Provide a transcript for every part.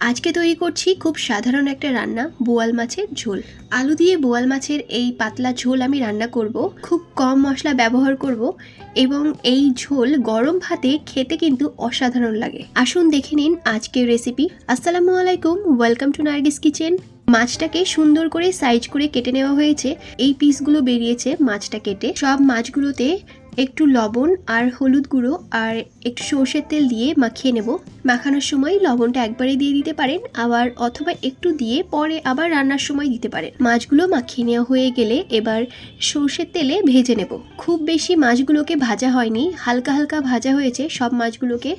আজকে তৈরি করছি খুব সাধারণ একটা রান্না, বোয়াল মাছের ঝোল। আলু দিয়ে বোয়াল মাছের এই পাতলা ঝোল আমি রান্না করব, খুব কম মশলা ব্যবহার করব এবং এই ঝোল গরম ভাতে খেতে কিন্তু অসাধারণ লাগে। আসুন দেখে নিন আজকের রেসিপি আসসালামু আলাইকুম ওয়েলকাম টু নার্গিস কিচেন মাছটাকে সুন্দর করে সাইজ করে কেটে নেওয়া হয়েছে। এই পিসগুলো বেরিয়েছে মাছটা কেটে। সব মাছগুলোতে একটু লবণ আর হলুদ গুঁড়ো আর একটু সর্ষের তেল দিয়ে মাখিয়ে নেব। মাখানোর সময় লবণটা একবারে দিয়ে দিতে পারেন, আবার অথবা একটু দিয়ে পরে আবার রান্নার সময় দিতে পারেন। মাছগুলো মাখিয়ে নেওয়া হয়ে গেলে এবার সর্ষের তেলে ভেজে নেব। খুব বেশি মাছগুলোকে ভাজা হয়নি, হালকা হালকা ভাজা হয়েছে, সব মাছগুলোকে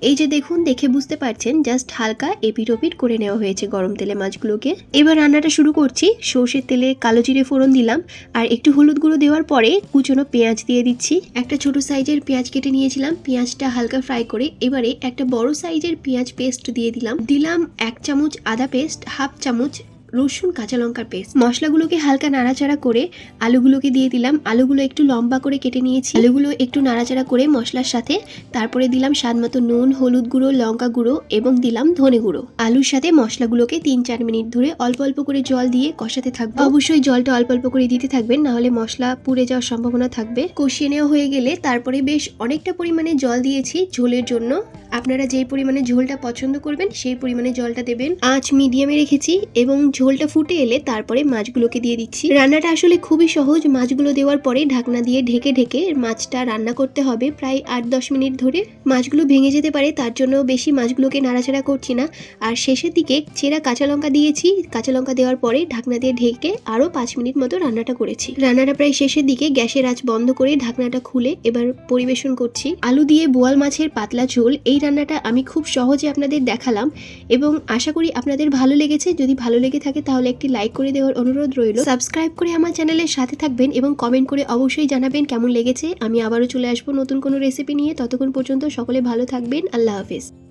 এই যে দেখুন, দেখে বুঝতে পারছেন জাস্ট হালকা এপিট ওপিট করে নেওয়া হয়েছে গরম তেলে মাছগুলোকে। এবার রান্নাটা শুরু করছি। সর্ষের তেলে কালো জিরে ফোড়ন দিলাম। আর একটু হলুদ গুঁড়ো দেওয়ার পরে কুচনো পেঁয়াজ দিয়ে দিচ্ছি। একটা ছোট সাইজের পেঁয়াজ কেটে নিয়েছিলাম। পেঁয়াজটা হালকা ফ্রাই করে এবারে একটা বড় সাইজের পেঁয়াজ পেস্ট দিয়ে দিলাম। দিলাম এক চামচ আদা পেস্ট, হাফ চামচ রসুন, কাঁচা লঙ্কার পেস্ট মশলাগুলোকে হালকা নাড়াচাড়া করে আলুগুলোকে দিয়ে দিলাম। আলুগুলো একটু লম্বা করে কেটে নিয়েছি। আলুগুলো একটু নাড়াচাড়া করে মশলার সাথে তারপরে দিলাম স্বাদ মতো নুন, হলুদ গুঁড়ো, লঙ্কা গুঁড়ো এবং দিলাম ধনে গুঁড়ো। আলুর সাথে মশলাগুলোকে তিন চার মিনিট ধরে অল্প অল্প করে জল দিয়ে কষাতে থাকবে। অবশ্যই জলটা অল্প অল্প করে দিতে থাকবেন না হলে মশলা পুড়ে যাওয়ার সম্ভাবনা থাকবে। কষিয়ে নেওয়া হয়ে গেলে তারপরে বেশ অনেকটা পরিমাণে জল দিয়েছি ঝোলের জন্য। আপনারা যেই পরিমাণে ঝোলটা পছন্দ করবেন, সেই পরিমাণে জলটা দেবেন। আঁচ মিডিয়ামে রেখেছি এবং ঝোলটা ফুটে এলে তারপরে মাছগুলোকে দিয়ে দিচ্ছি। রান্নাটা আসলে খুবই সহজ। মাছগুলো দেওয়ার পরে ঢাকনা দিয়ে ঢেকে ঢেকে মাছটা রান্না করতে হবে প্রায় আট দশ মিনিট ধরে। মাছগুলো ভেঙে যেতে পারে, তার জন্য বেশি মাছগুলোকে নাড়াচাড়া করছি না। আর শেষের দিকে চেরা কাঁচা লঙ্কা দিয়েছি। কাঁচা লঙ্কা দেওয়ার পরে ঢাকনা দিয়ে ঢেকে আরও পাঁচ মিনিট মতো রান্নাটা করেছি। রান্নাটা প্রায় শেষের দিকে গ্যাসের আঁচ বন্ধ করে ঢাকনাটা খুলে এবার পরিবেশন করছি। আলু দিয়ে বোয়াল মাছের পাতলা ঝোল, এই রান্নাটা আমি খুব সহজে আপনাদের দেখালাম এবং আশা করি আপনাদের ভালো লেগেছে। যদি ভালো লেগে থাকে তাহলে একটি লাইক করে দেওয়ার অনুরোধ রইল। সাবস্ক্রাইব করে আমার চ্যানেলের সাথে থাকবেন এবং কমেন্ট করে অবশ্যই জানাবেন কেমন লেগেছে। আমি আবারও চলে আসব নতুন কোনো রেসিপি নিয়ে। ততক্ষণ পর্যন্ত সকলে ভালো থাকবেন। আল্লাহ হাফিজ।